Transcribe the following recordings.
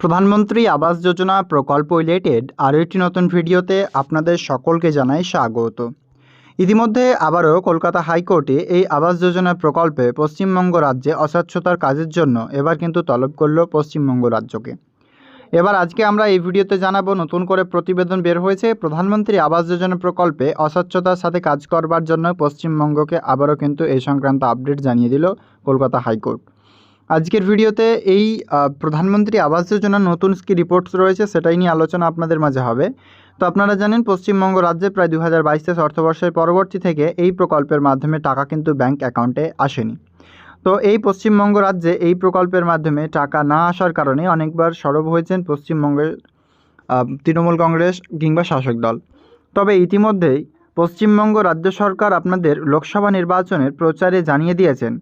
প্রধানমন্ত্রী আবাস যোজনা প্রকল্প রিলেটেড আরও একটি নতুন ভিডিওতে আপনাদের সকলকে জানাই স্বাগত। ইতিমধ্যে আবারও কলকাতা হাইকোর্টে এই আবাস যোজনা প্রকল্পে পশ্চিমবঙ্গ রাজ্যে অস্বচ্ছতার কাজের জন্য এবার কিন্তু তলব করল পশ্চিমবঙ্গ রাজ্যকে। এবার আজকে আমরা এই ভিডিওতে জানাব নতুন করে প্রতিবেদন বের হয়েছে, প্রধানমন্ত্রী আবাস যোজনা প্রকল্পে অস্বচ্ছতার সাথে কাজ করবার জন্য পশ্চিমবঙ্গকে আবারও কিন্তু এই সংক্রান্ত আপডেট জানিয়ে দিল কলকাতা হাইকোর্ট। আজকের ভিডিওতে এই প্রধানমন্ত্রী আবাস যোজনার নতুন কি রিপোর্টস রয়েছে সেটাই নিয়ে আলোচনা আপনাদের মাঝে হবে। তো আপনারা জানেন, পশ্চিমবঙ্গ রাজ্যে প্রায় দু হাজার বাইশ তেইশ অর্থবর্ষের পরবর্তী থেকে এই প্রকল্পের মাধ্যমে টাকা কিন্তু ব্যাংক অ্যাকাউন্টে আসেনি। তো এই পশ্চিমবঙ্গ রাজ্যে এই প্রকল্পের মাধ্যমে টাকা না আসার কারণে অনেকবার সরব হয়েছেন পশ্চিমবঙ্গের তৃণমূল কংগ্রেস কিংবা শাসক দল। তবে ইতিমধ্যেই পশ্চিমবঙ্গ রাজ্য সরকার আপনাদের লোকসভা নির্বাচনের প্রচারে জানিয়ে দিয়েছেন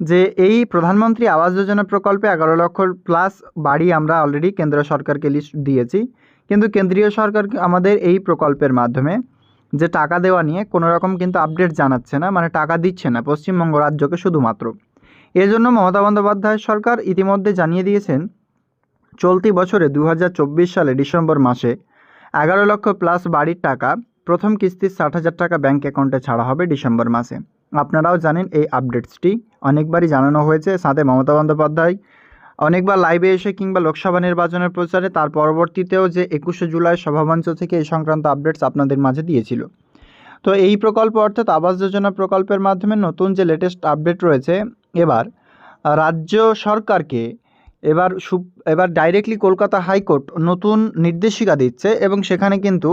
যে এই প্রধানমন্ত্রী আবাস যোজনা প্রকল্পে এগারো লক্ষ প্লাস বাড়ি আমরা অলরেডি কেন্দ্র সরকারকে লিস্ট দিয়েছি। কিন্তু কেন্দ্রীয় সরকার আমাদের এই প্রকল্পের মাধ্যমে যে টাকা দেওয়া নিয়ে কোনো রকম কিন্তু আপডেট জানাচ্ছে না মানে টাকা দিচ্ছে না পশ্চিমবঙ্গ রাজ্যকে শুধুমাত্র। এজন্য মমতা বন্দ্যোপাধ্যায় সরকার ইতিমধ্যে জানিয়ে দিয়েছেন, চলতি বছরে দু হাজার চব্বিশ সালে ডিসেম্বর মাসে এগারো লক্ষ প্লাস বাড়ির টাকা প্রথম কিস্তির ষাট হাজার টাকা ব্যাঙ্ক অ্যাকাউন্টে ছাড়া হবে ডিসেম্বর মাসে। আপনারাও জানেন এই আপডেটসটি। অনেকবারই জানানো হয়েছে, সাথে মমতা বন্দ্যোপাধ্যায়। অনেকবার লাইভে এসে কিংবা লোকসভা নির্বাচনের প্রচারে, তার পরবর্তীতেও যে একুশে জুলাই সভামঞ্চ থেকে এই সংক্রান্ত আপডেটস আপনাদের মাঝে দিয়েছিল। তো এই প্রকল্প অর্থাৎ আবাস যোজনা প্রকল্পের মাধ্যমে নতুন যে লেটেস্ট আপডেট রয়েছে, এবার রাজ্য সরকারকে এবার সু এবার ডাইরেক্টলি কলকাতা হাইকোর্ট নতুন নির্দেশিকা দিচ্ছে এবং সেখানে কিন্তু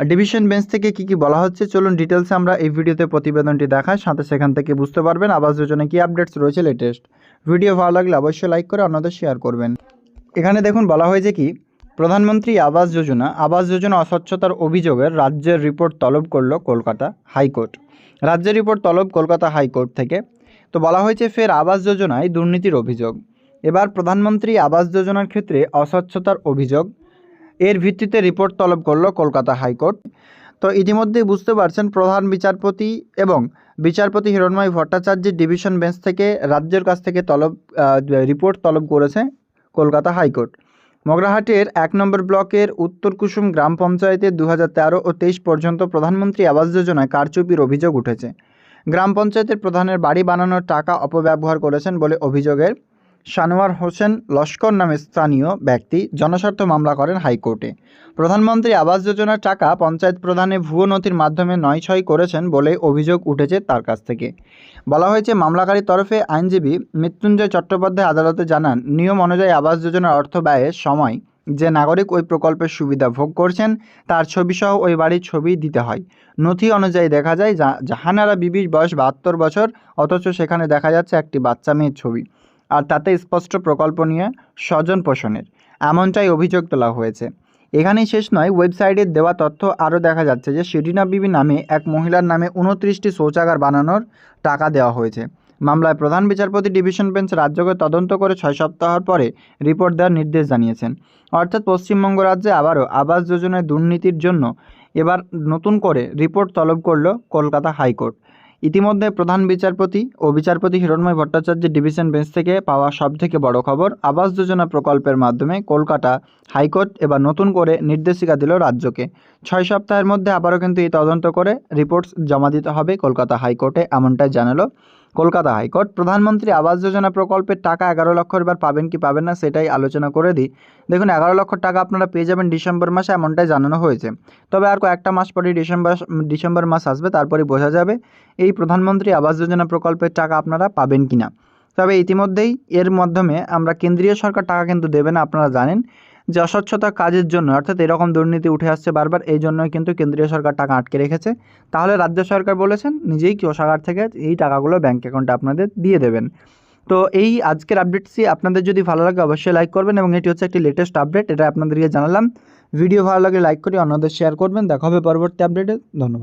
ডিভিশন বেঞ্চ থেকে কী কী বলা হচ্ছে, চলুন ডিটেলসে আমরা এই ভিডিওতে প্রতিবেদনটি দেখাই, সাথে সেখান থেকে বুঝতে পারবেন আবাস যোজনায় কী আপডেটস রয়েছে লেটেস্ট ভিডিও ভালো লাগলে অবশ্যই লাইক করে অন্যদের শেয়ার করবেন। এখানে দেখুন বলা হয়েছে কি, প্রধানমন্ত্রী আবাস যোজনা আবাস যোজনা অস্বচ্ছতার অভিযোগের রাজ্যের রিপোর্ট তলব করল কলকাতা হাইকোর্ট। রাজ্যের রিপোর্ট তলব কলকাতা হাইকোর্ট থেকে। তো বলা হয়েছে ফের আবাস যোজনায় দুর্নীতির অভিযোগ। এবার প্রধানমন্ত্রী আবাস যোজনার ক্ষেত্রে অস্বচ্ছতার অভিযোগ। এর ভিত্তিতে রিপোর্ট তলব করল কলকাতা হাইকোর্ট। তো ইতিমধ্যেই বুঝতে পারছেন প্রধান বিচারপতি এবং বিচারপতি হিরণময় ভট্টাচার্যের ডিভিশন বেঞ্চ থেকে রাজ্যের কাছ থেকে তলব রিপোর্ট তলব করেছে কলকাতা হাইকোর্ট। মগরাহাটের এক নম্বর ব্লকের উত্তর কুসুম গ্রাম পঞ্চায়েতে দু হাজার তেরো ও তেইশ পর্যন্ত প্রধানমন্ত্রী আবাস যোজনায় কারচুপির অভিযোগ উঠেছে। গ্রাম পঞ্চায়েতের প্রধানের বাড়ি বানানোর টাকা অপব্যবহার করেছেন বলে অভিযোগের সানোয়ার হোসেন লস্কর নামে স্থানীয় ব্যক্তি জনস্বার্থ মামলা করেন হাইকোর্টে। প্রধানমন্ত্রী আবাস যোজনার টাকা পঞ্চায়েত প্রধানে ভুয়ো নথির মাধ্যমে নয় ছয় করেছেন বলে অভিযোগ উঠেছে তার কাছ থেকে। বলা হয়েছে, মামলাকারীর তরফে আইনজীবী মৃত্যুঞ্জয় চট্টোপাধ্যায় আদালতে জানান, নিয়ম অনুযায়ী আবাস যোজনার অর্থ ব্যয়ের সময় যে নাগরিক ওই প্রকল্পের সুবিধা ভোগ করছেন, তার ছবিসহ ওই বাড়ির ছবি দিতে হয়। নথি অনুযায়ী দেখা যায় জাহানারা বিবির বয়স বাহাত্তর বছর, অথচ সেখানে দেখা যাচ্ছে একটি বাচ্চা মেয়ের ছবি। আর তাতে স্পষ্ট প্রকল্প নিয়ে স্বজন পোষণের। এমনটাই অভিযোগ তোলা হয়েছে। এখানেই শেষ নয় ওয়েবসাইটের দেওয়া তথ্য আরও দেখা যাচ্ছে যে শিরিনা বিবি নামে এক মহিলার নামে উনত্রিশটি শৌচাগার বানানোর টাকা দেওয়া হয়েছে। মামলায় প্রধান বিচারপতি ডিভিশন বেঞ্চ রাজ্যকে তদন্ত করে ছয় সপ্তাহ পরে রিপোর্ট দেওয়ার নির্দেশ জানিয়েছেন। অর্থাৎ পশ্চিমবঙ্গ রাজ্যে আবারও আবাস যোজনায় দুর্নীতির জন্য এবার নতুন করে রিপোর্ট তলব করল কলকাতা হাইকোর্ট। ইতিমধ্যে প্রধান বিচারপতি ও বিচারপতি হিরণময় ভট্টাচার্যের ডিভিশন বেঞ্চ থেকে পাওয়া সবথেকে বড় খবর, আবাস যোজনা প্রকল্পের মাধ্যমে কলকাতা হাইকোর্ট এবার নতুন করে নির্দেশিকা দিল রাজ্যকে। ছয় সপ্তাহের মধ্যে আবারও কিন্তু এই তদন্ত করে রিপোর্টস জমা দিতে হবে কলকাতা হাইকোর্টে, এমনটাই জানালো কলকাতা হাইকোর্ট, প্রধানমন্ত্রী আবাস যোজনা প্রকল্পের টাকা এগারো লক্ষ এবার পাবেন কি পাবেন না সেটাই আলোচনা করে দিই। দেখুন, এগারো লক্ষ টাকা আপনারা পেয়ে যাবেন ডিসেম্বর মাসে এমনটাই জানানো হয়েছে। তবে আর কয়েকটা মাস পরে ডিসেম্বর ডিসেম্বর মাস আসবে, তারপরেই বোঝা যাবে এই প্রধানমন্ত্রী আবাস যোজনা প্রকল্পের টাকা আপনারা পাবেন কি না তবে ইতিমধ্যেই এর মাধ্যমে আমরা কেন্দ্রীয় সরকার টাকা কিন্তু দেবে না, আপনারা জানেন। যে অস্বচ্ছতা কাজের জন্য, অর্থাৎ এরকম দুর্নীতি উঠে আসছে বারবার, এই জন্যই কিন্তু কেন্দ্রীয় সরকার টাকা আটকে রেখেছে। তাহলে রাজ্য সরকার বলেছেন, নিজেই কোষাগার থেকে এই টাকাগুলো ব্যাঙ্ক অ্যাকাউন্টে আপনাদের দিয়ে দেবেন। তো এই আজকের আপডেটসই আপনাদের যদি ভালো লাগে অবশ্যই লাইক করবেন এবং এটি হচ্ছে একটি লেটেস্ট আপডেট এটা আপনাদেরকে জানালাম। ভিডিও ভালো লাগে লাইক করে অন্যদের শেয়ার করবেন। দেখা হবে পরবর্তী আপডেটে ধন্যবাদ।